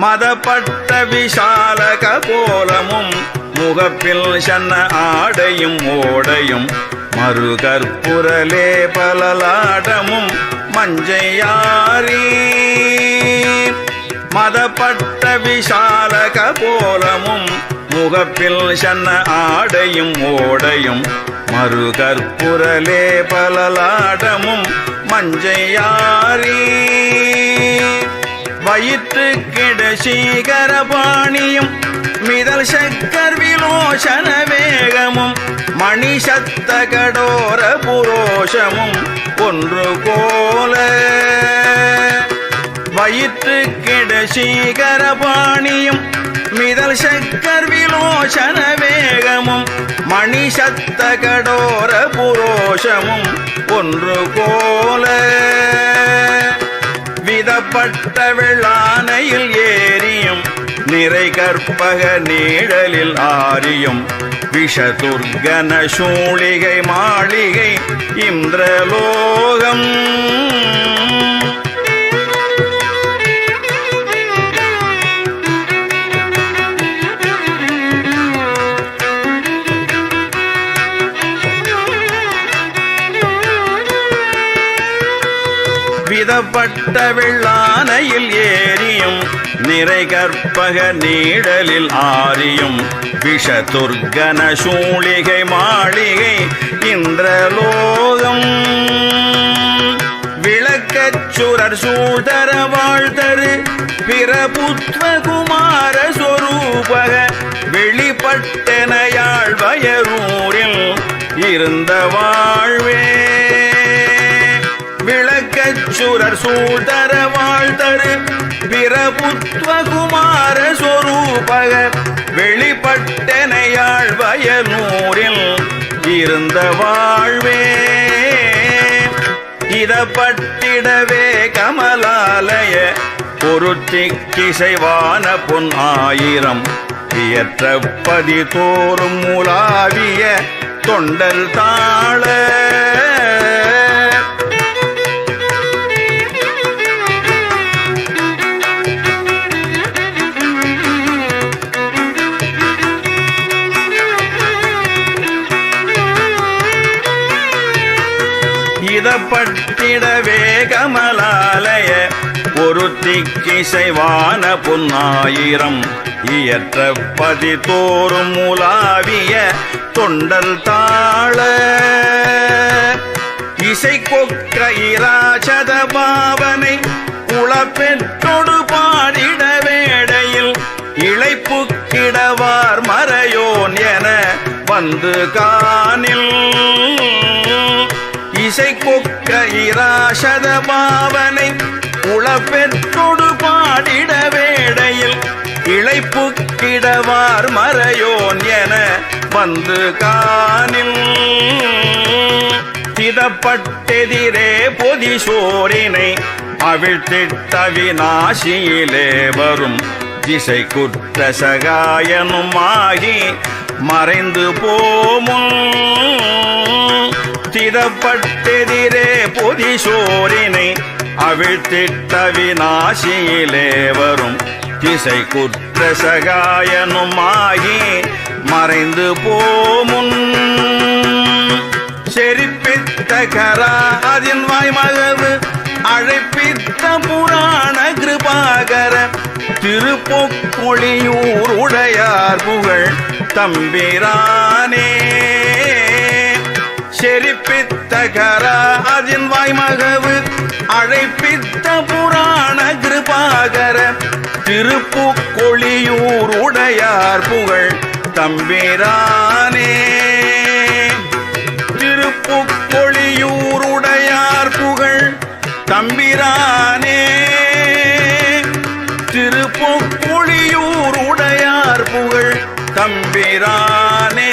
மதப்பட்ட விஷாலக போலமும் முகப்பில் சன்ன ஆடையும் ஓடையும் மறுகற்புரலே பலலாடமும் மஞ்சையாரி மதப்பட்ட விஷாலக போலமும் முகப்பில் சன்ன ஆடையும் ஓடையும் மறுகற்புரலே பலலாடமும் மஞ்சையார் வயிற்று கிட சீகரபாணியும் மிதல் சக்கர் விலோசன வேகமும் மணி சத்த கடோர புரோஷமும் ஒன்று போல. வயிற்று கிட சீகரபாணியும் மிதல் சக்கர் விலோசன வேகமும் மணி சத்த கடோர புரோஷமும் ஒன்று போல. விதப்பட்ட வெள்ளானையில் ஏரியும் நிறை கற்பக நீழலில் ஆரியும் விஷதுர்கன சூழிகை மாளிகை இந்திரலோகம். விதப்பட்ட வெள்ளானையில் ஏரியும் நிறை கற்பக நீடலில் ஆரியும் விஷதுர்கன சூழிகை மாளிகை இன்றலோகம். விளக்கச்சுரர் சூழ்தர வாழ்தரு பிரபுத்வகுமார சொரூபக வெளிப்பட்டனையாள் வயரூரில் இருந்த வாழ்வே. சுரர் சூழ்தர வாழ்தரு பிரபுத்வகுமார சொரூபக வெளிப்பட்டனையாள் வயலூரில் இருந்த வாழ்வே. இதப்பட்டிடவே கமலாலய பொருத்தி கிசைவான பொன் ஆயிரம் இயற்றப்பதி தோறும் முலாவிய தொண்டல் தாழ இதப்பட்டிடவே கமலாலய பொருத்திக்கிசைவான பொன்னாயிரம் இயற்ற பதி தோறும் முலாவிய தொண்டல் தாழ. இசை கொக்க இராஜத பாவனை குளப்பெற்றொடு பாடிட வேடையில் இளைப்பு கிடவார் மறையோன் என வந்து காணில். இசை கொக்க இராசத பாவனை உளப்பெற்றொடு பாடிட வேடையில் இளைப்பு கிடவார் மறையோன் என வந்து காணில். திதப்பட்டெதிரே பொதி சோரினை அவிழ்த்திட்ட விநாசியிலே வரும் திசை குற்ற சகாயனுமாகி மறைந்து போமும் திதப்பட்டெதிரே பொதிசோரினை அவிழ்த்திட்ட விநாசியிலே வரும் திசை குற்ற சகாயனுமாகி மறைந்து போமுன். செரிப்பித்த கரா அதின் வாய்மகவு அழைப்பித்த புராண கிருபாகர திருப்பொக்கொழியூர் உடையார் புகழ் தம்பிரானே. தகரா அதின் வாய்மகவு அழைப்பித்த புராண கிருபாகர திருப்புக்கொழியூர் உடையார் புகழ் தம்பிரானே. திருப்புக்கொழியூர் உடையார் புகழ் தம்பிரானே. திருப்புக்கொழியூர் உடையார் புகழ் தம்பிரானே.